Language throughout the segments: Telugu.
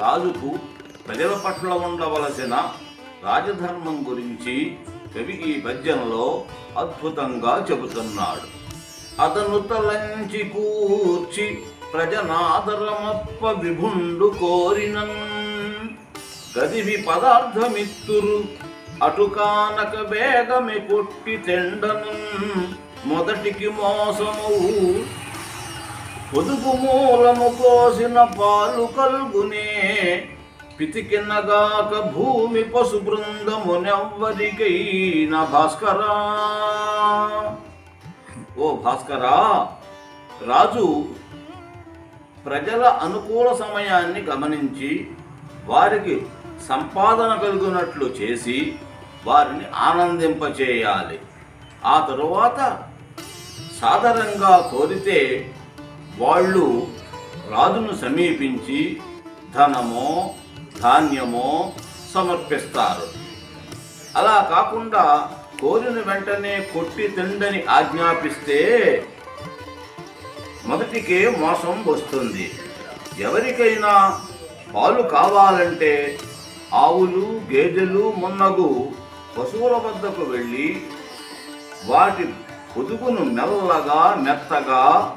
రాజుకు ప్రజల పట్ల ఉండవలసిన రాజధర్మం గురించి కవి ఈ పద్యంలో అద్భుతంగా చెబుతున్నాడు. అతను తలంచి కూర్చి ప్రజనాదరమప్ప విభుండు కోరినన్ గదివి పదార్థమిత్తురు. అటుకానక వేగమి కొట్టి తెండను మొదటికి మోసము పొదుపు మూలము కోసిన పాలు కల్గునే. పితికినగాక భూమి పశు బృందమునెవ్వరికైనా భాస్కరా. ఓ భాస్కరా రాజు ప్రజల అనుకూల సమయాన్ని గమనించి వారికి సంపాదన కలుగునట్లు చేసి వారిని ఆనందింపచేయాలి. ఆ తరువాత సాధారణంగా కోరితే వాళ్ళు రాజును సమీపించి ధనమో ధాన్యమో సమర్పిస్తారు. అలా కాకుండా కోరిన వెంటనే కొట్టి తిండని ఆజ్ఞాపిస్తే మొదటికే మోసం వస్తుంది. ఎవరికైనా పాలు కావాలంటే ఆవులు గేదెలు మున్నగు పశువుల వద్దకు వెళ్ళి వాటి పొదుగును మెల్లగా మెత్తగా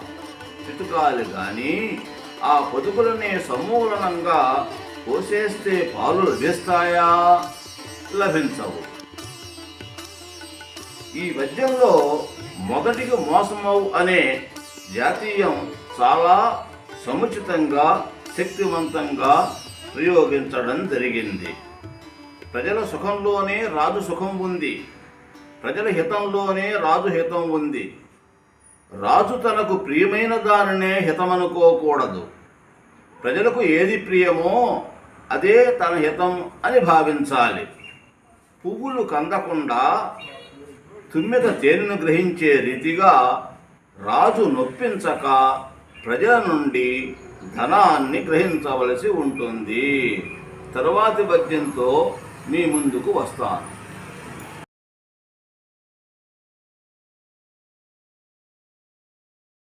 చితుకాలి కానీ ఆ పొదుగులనే సమూలనంగా పోసేస్తే పాలు లభిస్తాయా? లభించవు. ఈ పద్యంలో మొదటికి మోసమవు అనే జాతీయం చాలా సముచితంగా శక్తివంతంగా ప్రయోగించడం జరిగింది. ప్రజల సుఖంలోనే రాజు సుఖం ఉంది. ప్రజల హితంలోనే రాజు హితం ఉంది. రాజు తనకు ప్రియమైన దానినే హితమనుకోకూడదు. ప్రజలకు ఏది ప్రియమో అదే తన హితం అని భావించాలి. పువ్వులు కందకుండా తుమ్మెద తేనెను గ్రహించే రీతిగా రాజు నొప్పించక ప్రజల నుండి ధనాన్ని గ్రహించవలసి ఉంటుంది. తరువాతి పద్యంతో మీ ముందుకు వస్తాను.